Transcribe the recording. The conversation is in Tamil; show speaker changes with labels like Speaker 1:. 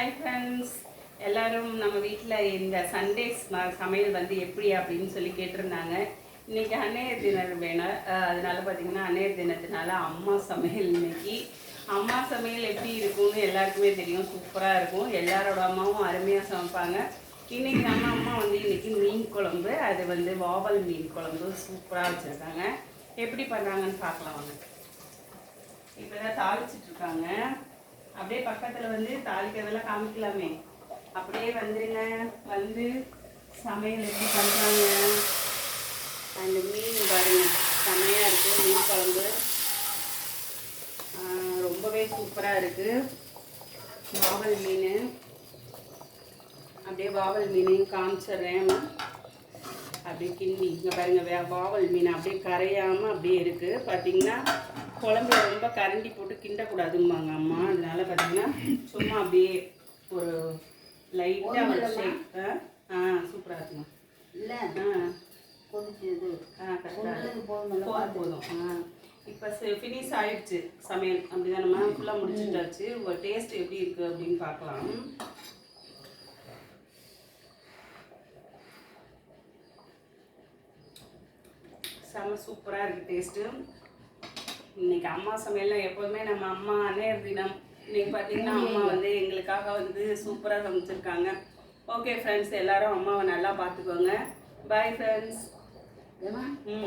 Speaker 1: ஹாய் ஃப்ரெண்ட்ஸ் எல்லோரும் நம்ம வீட்டில் இந்த சண்டேஸ் சமையல் வந்து எப்படி அப்படின்னு சொல்லி கேட்டிருந்தாங்க. இன்னைக்கு அன்னையர் தினம் வேணும் அதனால பார்த்தீங்கன்னா அன்னையர் தினத்தினால அம்மா சமையல் இன்னைக்கு. அம்மா சமையல் எப்படி இருக்கும்னு எல்லாருக்குமே தெரியும். சூப்பராக இருக்கும். எல்லாரோட அம்மாவும் அருமையாக சமைப்பாங்க. இன்னைக்கு நம்ம அம்மா வந்து இன்றைக்கி மீன் குழம்பு அது வந்து வாவல் மீன் குழம்பு சூப்பராக வச்சுருக்காங்க. எப்படி பண்ணுறாங்கன்னு பார்க்கலாம் வாங்க. இப்பதான் தாளிச்சிட்டு இருக்காங்க. அப்படியே பக்கத்துல வந்து தாளிக்கிறதெல்லாம் காமிக்கலாமே. அப்படியே வந்துருங்க. வந்து சமையல் எப்படி பண்றாங்க? அந்த மீன் பாருங்க. செமையா இருக்கு. மீன் குழம்பு. ரொம்பவே சூப்பரா இருக்கு. வாவல் மீன். அப்படியே வாவல் மீனையும் காமிச்சிடுறேன். அப்படியே கிண்ணி இங்கே பாருங்க வாவல் மீன் அப்படியே கரையாமல் அப்படியே இருக்குது பார்த்தீங்கன்னா குழம்புல ரொம்ப கரண்டி போட்டு கிண்டக்கூடாதும்பாங்க அம்மா. அதனால பார்த்தீங்கன்னா சும்மா அப்படியே ஒரு லைட்டாக ஒரு ஷேக் ஆ சூப்பராக இருக்குமா
Speaker 2: இல்லை
Speaker 1: ஆ.
Speaker 2: கொதிச்சது.
Speaker 1: ஆ கரெக்டாக போதும் போதும் ஆ. இப்போ ஃபினிஷ் ஆயிடுச்சு சமையல். அப்படிதானம்மா ஃபுல்லாக முடிச்சுட்டாச்சு. டேஸ்ட் எப்படி இருக்குது அப்படின்னு பார்க்கலாம். செம சூப்பராக இருக்குது டேஸ்ட்டு இன்னைக்கு அம்மா சமையலில் எப்போதுமே நம்ம அம்மா அன்னையர் தினம். இன்னைக்கு பார்த்தீங்கன்னா அம்மா வந்து எங்களுக்காக வந்து சூப்பராக சமைச்சிருக்காங்க. ஓகே ஃப்ரெண்ட்ஸ் எல்லாரும் அம்மாவை நல்லா பார்த்துக்கோங்க பாய் ஃப்ரெண்ட்ஸ் ம்.